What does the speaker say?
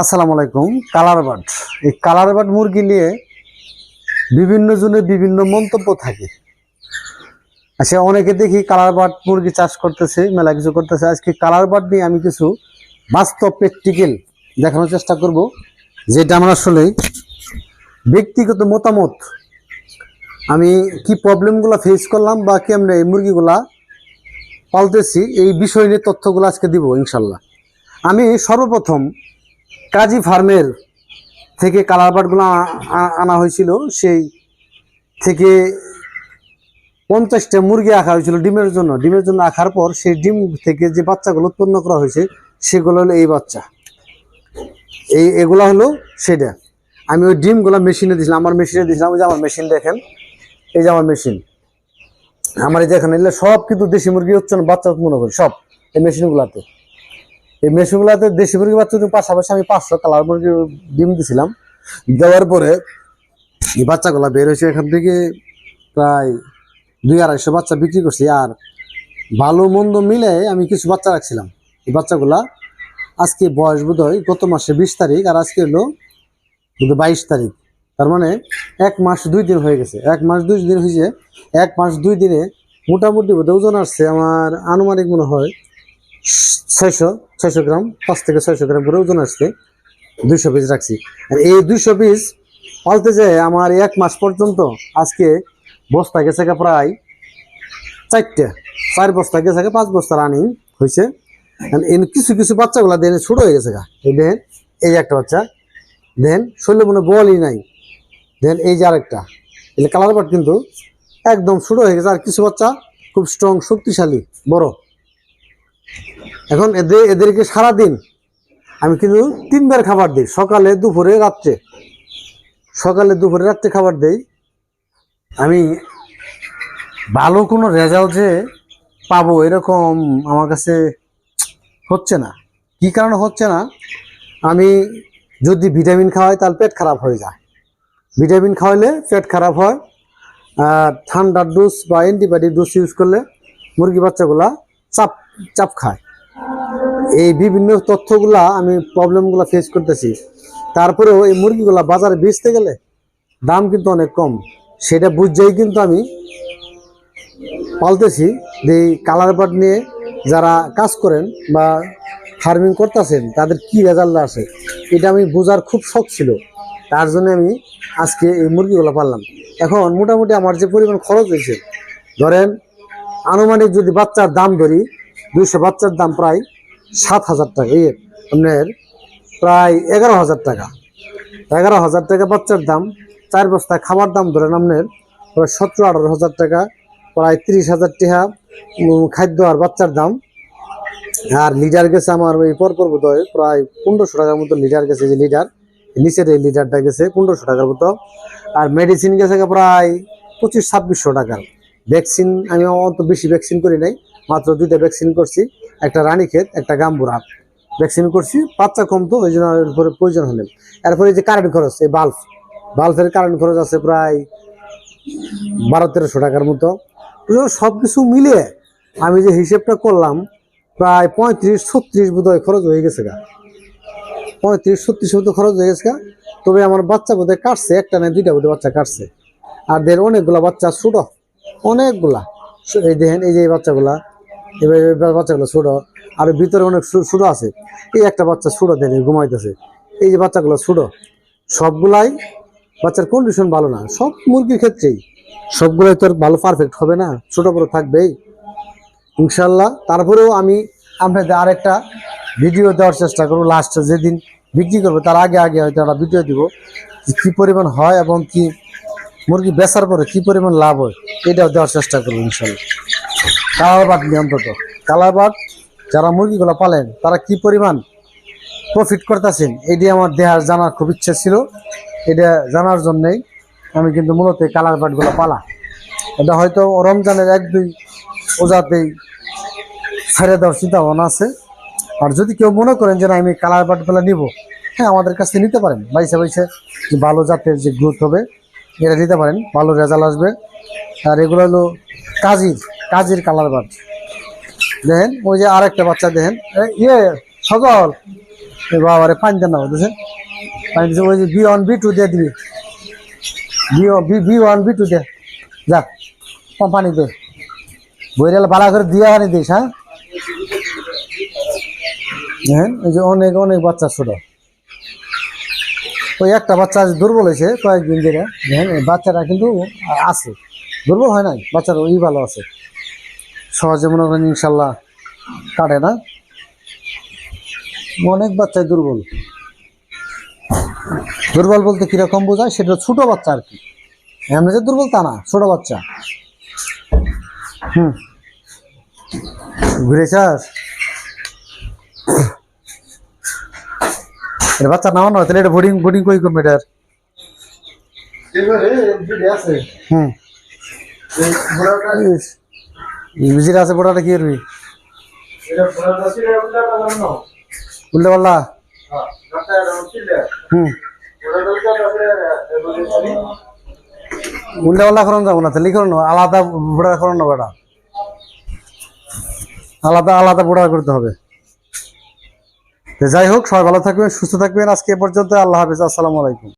আসসালামু আলাইকুম। Colour bird. এই কালার বার্ড মুরগি নিয়ে বিভিন্ন জনের বিভিন্ন মন্তব্য থাকে। আচ্ছা অনেকে দেখি কালার বার্ড মুরগি চাষ করতেছে, মেলা কিছু করতেছে। আজকে কালার বার্ড নিয়ে আমি কিছু বাস্তব প্র্যাকটিক্যাল দেখানোর চেষ্টা করব, যেটা আমার আসলে ব্যক্তিগত মতামত। আমি কি প্রবলেমগুলো ফেস করলাম বা কেমনে এই মুরগিগুলা পালতেছি, এই বিষয় নিয়ে তথ্যগুলো আজকে দিব, ইনশাল্লাহ। আমি সর্বপ্রথম কাজী ফার্মের থেকে কালার আনা হয়েছিল। সেই থেকে পঞ্চাশটা মুরগি আঁকা হয়েছিল ডিমের জন্য। ডিমের জন্য আঁকার পর সেই ডিম থেকে যে বাচ্চাগুলো উৎপন্ন করা হয়েছে, সেগুলো হলো এই বাচ্চা। এই, এগুলো হলো সেটা। আমি ওই ডিমগুলো মেশিনে দিয়েছিলাম, আমার মেশিনে দিয়েছিলাম, ওই যে আমার মেশিন দেখেন, এই যে আমার মেশিন। আমার এই যে এখানে এগুলো সব কিন্তু দেশি মুরগি হচ্ছে না, বাচ্চা উৎপন্ন করে, সব এই মেশিনগুলোতে। এই মেশিনগুলোতে দেশি মুরগি বাচ্চা পাশাপাশি আমি পাঁচশো কালার মুরগি ডিম দিছিলাম। দেওয়ার পরে এই বাচ্চাগুলো বের হয়েছে এখান থেকে প্রায় দুই আড়াইশো বাচ্চা বিক্রি করছি। আর ভালো মন্দ মিলে আমি কিছু বাচ্চা রাখছিলাম। এই বাচ্চাগুলা আজকে বয়স বোধ হয় গত মাসে বিশ তারিখ আর আজকে হলো বোধ বাইশ তারিখ। তার মানে এক মাস দুই দিন হয়ে গেছে। এক মাস দুই দিন হয়েছে। এক মাস দুই দিনে মোটামুটি বোধ ওজন আসছে আমার আনুমানিক মনে হয় ছয়শো ছয়শো গ্রাম, পাঁচ থেকে ছয়শো গ্রাম করে ওজন আসছে। দুইশো পিস রাখছি। আর এই দুইশো পিস পালতে যায় আমার এক মাস পর্যন্ত আজকে বস্তা গেছে প্রায় চারটে, চার বস্তা গেছে পাঁচ বস্তা রানিং হয়েছে কিছু কিছু বাচ্চাগুলা দেন ছোট হয়ে গেছে গা। এই দেখেন এই যে একটা বাচ্চা। দেন শরীরে মনে বলই নাই। দেন, এই যে আরেকটা। এই কালার বাট কিন্তু একদম ছোট হয়ে গেছে। আর কিছু বাচ্চা খুব স্ট্রং শক্তিশালী, বড়। এখন এদের এদেরকে সারাদিন আমি কিন্তু তিনবার খাবার দিই, সকালে, দুপুরে, রাত্রে। সকালে, দুপুরে, রাত্রে খাবার দেই। আমি ভালো কোনো রেজাল্ট যে পাবো এরকম আমার কাছে হচ্ছে না। কি কারণে হচ্ছে না? আমি যদি ভিটামিন খাওয়াই তাহলে পেট খারাপ হয়ে যায়। ভিটামিন খাওয়াইলে পেট খারাপ হয়। আর ঠান্ডার ডোজ বা অ্যান্টিবায়োটিক ডোজ ইউজ করলে মুরগি বাচ্চাগুলা চাপ চাপ খায়। এই বিভিন্ন তথ্যগুলা আমি প্রবলেমগুলো ফেস করতেছি। তারপরেও এই মুরগিগুলা বাজারে বেচতে গেলে দাম কিন্তু অনেক কম। সেটা বুঝেই কিন্তু আমি পালতেছি যে এই কালার বার্ড নিয়ে যারা কাজ করেন বা ফার্মিং করতেছেন, তাদের কি রেজাল্ট আসে? এটা আমি বোঝার খুব শখ ছিল। তার জন্য আমি আজকে এই মুরগিগুলো পারলাম এখন মোটামুটি আমার যে পরিমাণ খরচ হয়েছে, ধরেন আনুমানিক যদি বাচ্চার দাম ধরি দুইশো বাচ্চার দাম প্রায় সাত হাজার টাকা। এই আপনার প্রায় এগারো হাজার টাকা। এগারো হাজার টাকা বাচ্চার দাম, চার বস্তা খাবার দাম ধরেন আপনার প্রায় সতেরো, আঠারো হাজার টাকা, প্রায় তিরিশ হাজার টাকা খাদ্য আর বাচ্চার দাম। আর লিডার গেছে আমার ওই পরপর বোধহয় প্রায় পনেরোশো টাকার মতো লিডার গেছে, যে লিডার। নিচের এই লিডারটা গেছে পনেরোশো টাকার মতো। আর মেডিসিন গেছে প্রায় পঁচিশ, ছাব্বিশশো টাকার। ভ্যাকসিন আমি অত বেশি ভ্যাকসিন করি নাই। মাত্র দুইটা ভ্যাকসিন করছি, একটা রানীক্ষেত, একটা গাম্বুরা। ভ্যাকসিন করছি, বাচ্চা কম তো ওই জন্য এর উপরে প্রয়োজন হলেন এরপরে যে কারেন্ট খরচ, এই বাল্ব বাল্বের কারেন্ট খরচ আছে প্রায় বারো, তেরোশো টাকার মতো। সব কিছু মিলিয়ে আমি যে হিসেবটা করলাম, প্রায় পঁয়ত্রিশ, ছত্রিশ বোধহয় খরচ হয়ে গেছে গা। পঁয়ত্রিশ, ছত্রিশ মতো খরচ হয়ে গেছে গা। তবে আমার বাচ্চা বোধহয় কাটছে, একটা না দুইটা বোধহয় বাচ্চা কাটছে। আর দের অনেকগুলা বাচ্চা ছোট, অনেকগুলা। এই দেখেন, এই যে বাচ্চাগুলা এবার বাচ্চাগুলো ছোট, আর ভিতরে অনেক ছোট আছে। এই একটা বাচ্চা ছোট দেন ঘুমাইতেছে। এই যে বাচ্চাগুলো ছোট, সবগুলাই বাচ্চার কন্ডিশন ভালো না। সব মুরগির ক্ষেত্রেই। সবগুলাই তো আর ভালো পারফেক্ট হবে না। ছোট বড় থাকবেই। ইনশাল্লাহ তারপরেও আমি আপনাদের আরেকটা ভিডিও দেওয়ার চেষ্টা করব। লাস্টে যেদিন বিক্রি করব, তার আগে আগে হয়তো একটা ভিডিও দিব যে কী পরিমাণ হয় এবং কি মুরগি বেচার পরে কী পরিমাণ লাভ হয়। এটাও দেওয়ার চেষ্টা করব ইনশাল্লাহ কালার বাট নিয়ে অন্তত কালার বাট যারা মুরগিগুলো পালেন, তারা কি পরিমাণ প্রফিট করতেছেন? এটি আমার দেহার জানার খুব ইচ্ছা ছিল। এটা জানার জন্যেই আমি কিন্তু মূলত এই কালার বাটগুলো পালা। এটা হয়তো রমজানের এক, দুই ওজাতেই ছেড়ে দেওয়ার চিন্তা ভাবনা আছে। আর যদি কেউ মনে করেন যে না, আমি কালার বাটগুলো নিব হ্যাঁ আমাদের কাছ থেকে নিতে পারেন। বাইসে বাইসে যে ভালো জাতের যে গ্রোথ হবে, এটা নিতে পারেন। ভালো রেজাল্ট আসবে। আর এগুলো হলো কাজির কাজির কালার বাট দেখেন, ওই যে আরেকটা বাচ্চা, দেখেন। ইয়ে সজল। বাবারে, পানি দেন না বুঝছে পানি দিছে, ওই যে বি ওয়ান বি টু দিয়ে দিবি। B B B one B two দে যা পানি দে। বইরাল ভালো করে দিয়ে পানি দিস হ্যাঁ? দেখেন, এই যে অনেক অনেক বাচ্চা ছোট। ওই একটা বাচ্চা দুর্বল হয়েছে কয়েকদিন ধরে। দেখেন, এই বাচ্চাটা কিন্তু আছে। দুর্বল হয় নাই, বাচ্চারা ওই ভালো আছে। সহজে মনে করেন ইনশাল্লাহ কাটে না। অনেক বাচ্চাই দুর্বল। দুর্বল বলতে কীরকম বোঝায়? সেটা ছোট বাচ্চা আর কি। এমনি যে দুর্বল তা না ছোট বাচ্চা। হুম। ঘুরে চাস এর বাচ্চা নামানো তাহলে এটা বোর্ডিং বোর্ডিং কই করবে এটার? হুম। বিজির আছে বড়টা কি করবি? উল্টে পাল্লা হুম। উল্টে পাল্লা করুন যাব না, তাহলে করুন আলাদা বুড়া করুন না বেটা আলাদা আলাদা বুড়া করতে হবে। যাই হোক, সবাই ভালো থাকবেন, সুস্থ থাকবেন। আজকে পর্যন্ত, আল্লাহ হাফিজ, আসসালামু আলাইকুম।